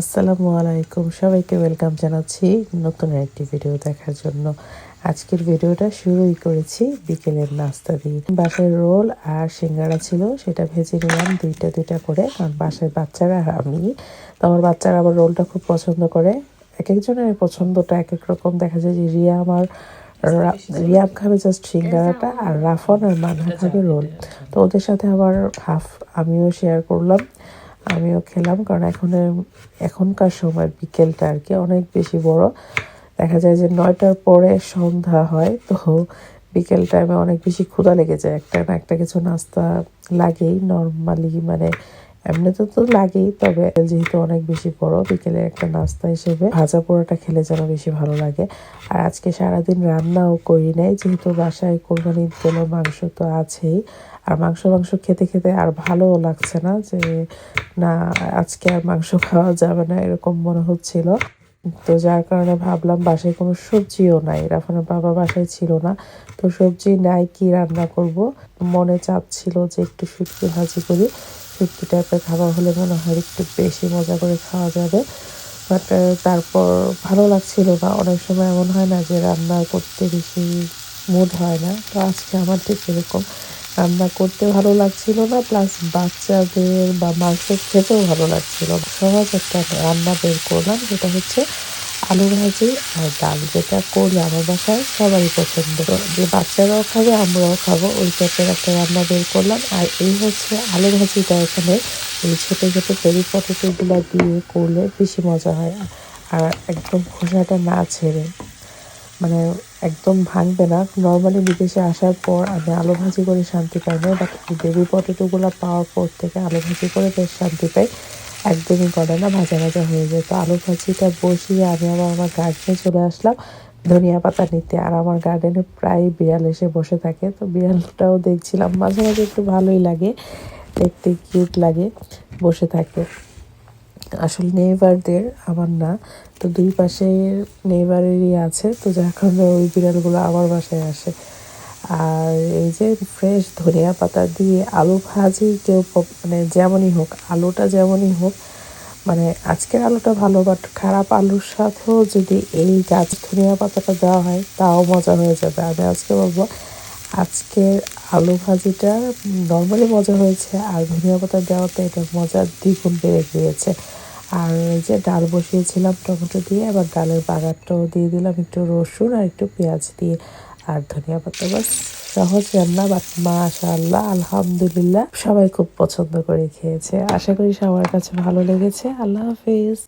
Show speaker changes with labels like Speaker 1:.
Speaker 1: আসসালামু আলাইকুম। সবাইকে ওয়েলকাম জানাচ্ছি নতুন একটি ভিডিও দেখার জন্য। আজকের ভিডিওটা শুরুই করেছি বিকেলের নাস্তা দিয়ে। বাসায় রোল আর সিঙ্গারা ছিল, সেটা ভেজে নিলাম দুইটা দুইটা করে। কারণ বাসায় বাচ্চারা, আমি। তো আমার বাচ্চারা আবার রোলটা খুব পছন্দ করে। এক একজনের পছন্দটা এক এক রকম। দেখা যায় যে রিয়া আমার রিয়াব খাবে জাস্ট সিঙ্গারাটা আর রাফন আর মানহা খাবে রোল। তো ওদের সাথে আবার হাফ আমিও শেয়ার করলাম। আমিও খেলাম, কারণ এখন এখনকার সময় বিকেলটা আর কি অনেক বেশি বড়। দেখা যায় যে নয়টার পরে সন্ধ্যা হয়, তো বিকেল টাইমে অনেক বেশি ক্ষুধা লেগে যায়। একটা না একটা কিছু নাস্তা লাগেই নর্মালি মানে এমনিতে তো লাগেই, তবে যেহেতু অনেক বেশি বড় বিকেলে একটা নাস্তা হিসেবে ভাজা পোড়াটা খেলে যেন বেশি ভালো লাগে। আর আজকে সারাদিন রান্নাও করি নাই, যেহেতু বাসায় কোরবানির জন্য মাংস তো আছেই। আর মাংস মাংস খেতে খেতে আর ভালোও লাগছে না যে, না, আজকে আর মাংস খাওয়া যাবে না, এরকম মনে হচ্ছিল। তো যার কারণে ভাবলাম বাসায় কোনো সবজিও নাই। রাফানের বাবা বাসায় ছিল না, তো সবজি নাই, কি রান্না করব? মনে চাচ্ছিল যে একটু শুটকি ভাজি করি। শুটকি টাইপের খাবার হলে মনে হয় একটু বেশি মজা করে খাওয়া যাবে। বাট তারপর ভালো লাগছিল না অনেক সময় এমন হয় না যে রান্না করতে বেশি মুড হয় না। তো আজকে আমার ঠিক এরকম রান্না করতে ভালো লাগছিল না প্লাস বাচ্চাদের বা মাংস খেতেও ভালো লাগছিল সহজ একটা রান্না বের করলাম যেটা হচ্ছে আলু ভাজি আর ডাল যেটা করলে আমার বাসায়, সবারই পছন্দ। যে বাচ্চারাও খাবে, আমরাও খাব। ওই টাইপের একটা রান্না বের করলাম। আর এই হচ্ছে আলু ভাজিটা এখানে এই ছোটো ছোটো পেরি পটেটোগুলো দিয়ে করলে বেশি মজা হয়। আর একদম খোসাটা না ছেড়ে। মানে একদম ভাঙবে না। নর্মালি বিদেশে আসার পর আমি আলু ভাজি করে শান্তি পাই না বাট বেবি পটেটোগুলো পাওয়ার পর থেকে আলু ভাজি করে বেশ শান্তি পাই। একদমই করে না, ভাজা ভাজা হয়ে যায়। তো আলু ভাজিটা বসিয়ে আমি আবার আমার গার্ডেনে চলে আসলাম, ধনিয়া পাতা নিতে। আর আমার গার্ডেনে প্রায় বিড়াল এসে বসে থাকে। তো বিড়ালটাও দেখছিলাম, মাঝে মাঝে একটু ভালোই লাগে, দেখতে কিউট লাগে, বসে থাকে। আসলে নেইবারদের আমার না, তো দুই পাশে নেইবারেরই আছে। তো কারণে ওই বিড়ালগুলো আমার বাসায় আসে। আর এই যে ফ্রেশ ধনিয়া পাতা দিয়ে আলু ভাজি, কেউ মানে যেমনই হোক, আলুটা যেমনই হোক মানে আজকের আলুটা ভালো বাট খারাপ আলুর সাথেও যদি এই গাছ ধনিয়া পাতাটা দেওয়া হয়, তাও মজা হয়ে যাবে। আমি আজকে বলব, আজকের আলু ভাজিটা নর্মালি মজা হয়েছে, আর ধনিয়া পাতা দেওয়াতে এটা মজা দ্বিগুণ বেড়ে গিয়েছে। আর এই যে ডাল বসিয়েছিলাম টমেটো দিয়ে আবার ডালের বাগারটাও দিয়ে দিলাম একটু রসুন আর একটু পেঁয়াজ দিয়ে। আর ধনিয়া পাতা বাস, সহজ রান্না, বাট মাশাআল্লাহ, আলহামদুলিল্লাহ, সবাই খুব পছন্দ করে খেয়েছে। আশা করি সবার কাছে ভালো লেগেছে। আল্লাহ হাফিজ।